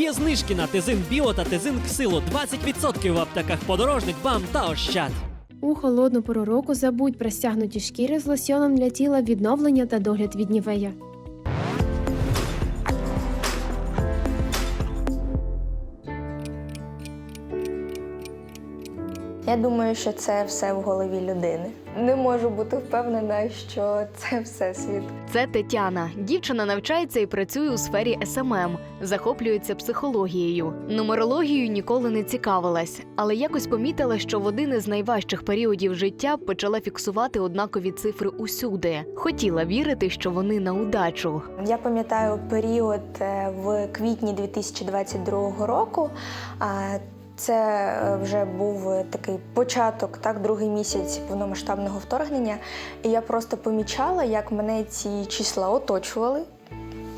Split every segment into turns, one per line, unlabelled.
Є знижки на тизин біо та тизин ксило 20% в аптеках подорожник, бам та ощад.
У холодну пору року забудь про стягнуті шкіри з лосьоном для тіла відновлення та догляд від нівея.
Я думаю, що це все в голові людини. Не можу бути впевнена, що це все світ.
Це Тетяна. Дівчина навчається і працює у сфері СММ, захоплюється психологією. Нумерологією ніколи не цікавилась, але якось помітила, що в один із найважчих періодів життя почала фіксувати однакові цифри усюди. Хотіла вірити, що вони на удачу.
Я пам'ятаю період е, в квітні 2022 року. Це е, вже був такий початок, так, другий місяць повномасштабного вторгнення. І я просто помічала, як мене ці числа оточували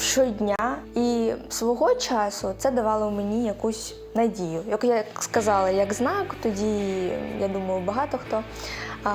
щодня. І свого часу це давало мені якусь надію. Як я сказала, як знак, тоді я думаю, багато хто а,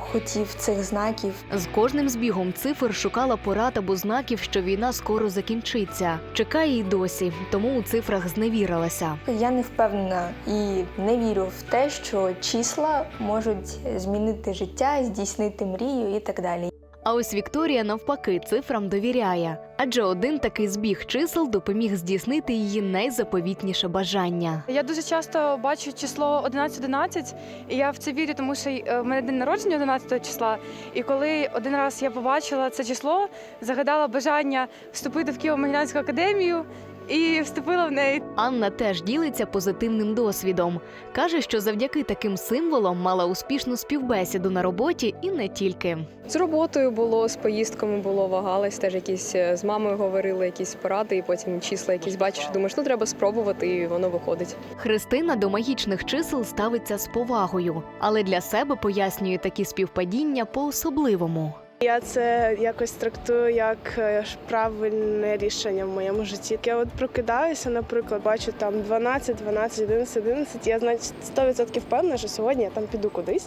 хотів цих знаків.
З кожним збігом цифр шукала порад або знаків, що війна скоро закінчиться. Чекає й досі, тому у цифрах зневірилася.
Я не впевнена і не вірю в те, що числа можуть змінити життя, здійснити мрію і так далі.
А ось Вікторія навпаки цифрам довіряє, адже один такий збіг чисел допоміг здійснити її найзаповітніше бажання.
Я дуже часто бачу число 11-11, і я в це вірю, тому що е, в мене день народження 11 числа. І коли один раз я побачила це число, загадала бажання вступити в Києво-Могилянську академію і вступила в неї.
Анна теж ділиться позитивним досвідом. каже, що завдяки таким символам мала успішну співбесіду на роботі і не тільки.
З роботою було, з поїздками було, вагалась, теж якісь е, з мамою говорили якісь поради, і потім числа якісь бачиш, думаєш, ну треба спробувати, і воно виходить.
Христина до магічних чисел ставиться з повагою, але для себе пояснює такі співпадіння по-особливому.
Я це якось трактую як е, правильне рішення в моєму житті. Я от прокидаюся, наприклад, бачу там 12, 12, 11, 11, Я значить 100% впевнена, що сьогодні я там піду кудись.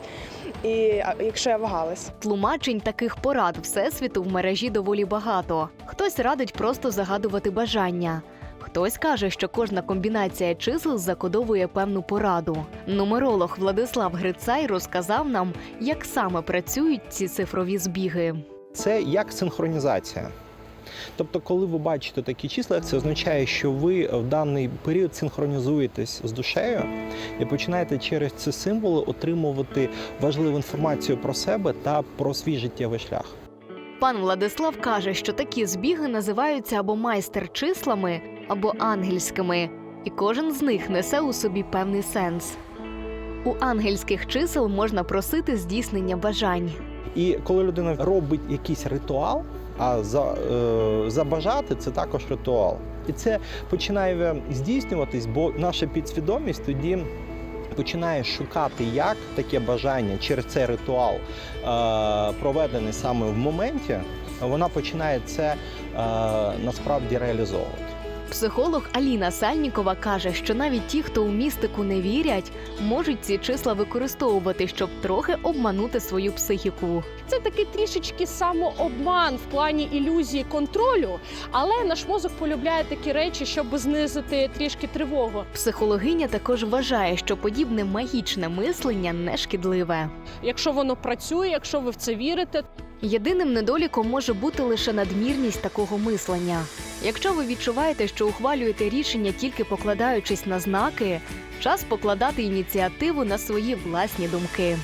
І якщо я вагалась.
Тлумачень таких порад всесвіту в мережі доволі багато. Хтось радить просто загадувати бажання. Хтось каже, що кожна комбінація чисел закодовує певну пораду. Нумеролог Владислав Грицай розказав нам, як саме працюють ці цифрові збіги.
Це як синхронізація. Тобто, коли ви бачите такі числа, це означає, що ви в даний період синхронізуєтесь з душею і починаєте через ці символи отримувати важливу інформацію про себе та про свій життєвий шлях.
Пан Владислав каже, що такі збіги називаються або майстер-числами, або ангельськими, і кожен з них несе у собі певний сенс. У ангельських чисел можна просити здійснення бажань.
І коли людина робить якийсь ритуал, а за, е, забажати це також ритуал. І це починає здійснюватись, бо наша підсвідомість тоді починає шукати, як таке бажання через цей ритуал, е, проведений саме в моменті, вона починає це е, насправді реалізовувати.
Психолог Аліна Сальнікова каже, що навіть ті, хто у містику не вірять, можуть ці числа використовувати, щоб трохи обманути свою психіку.
Це такий трішечки самообман в плані ілюзії контролю, але наш мозок полюбляє такі речі, щоб знизити трішки тривогу.
Психологиня також вважає, що подібне магічне мислення не шкідливе.
Якщо воно працює, якщо ви в це вірите,
Єдиним недоліком може бути лише надмірність такого мислення. Якщо ви відчуваєте, що ухвалюєте рішення тільки покладаючись на знаки, час покладати ініціативу на свої власні думки.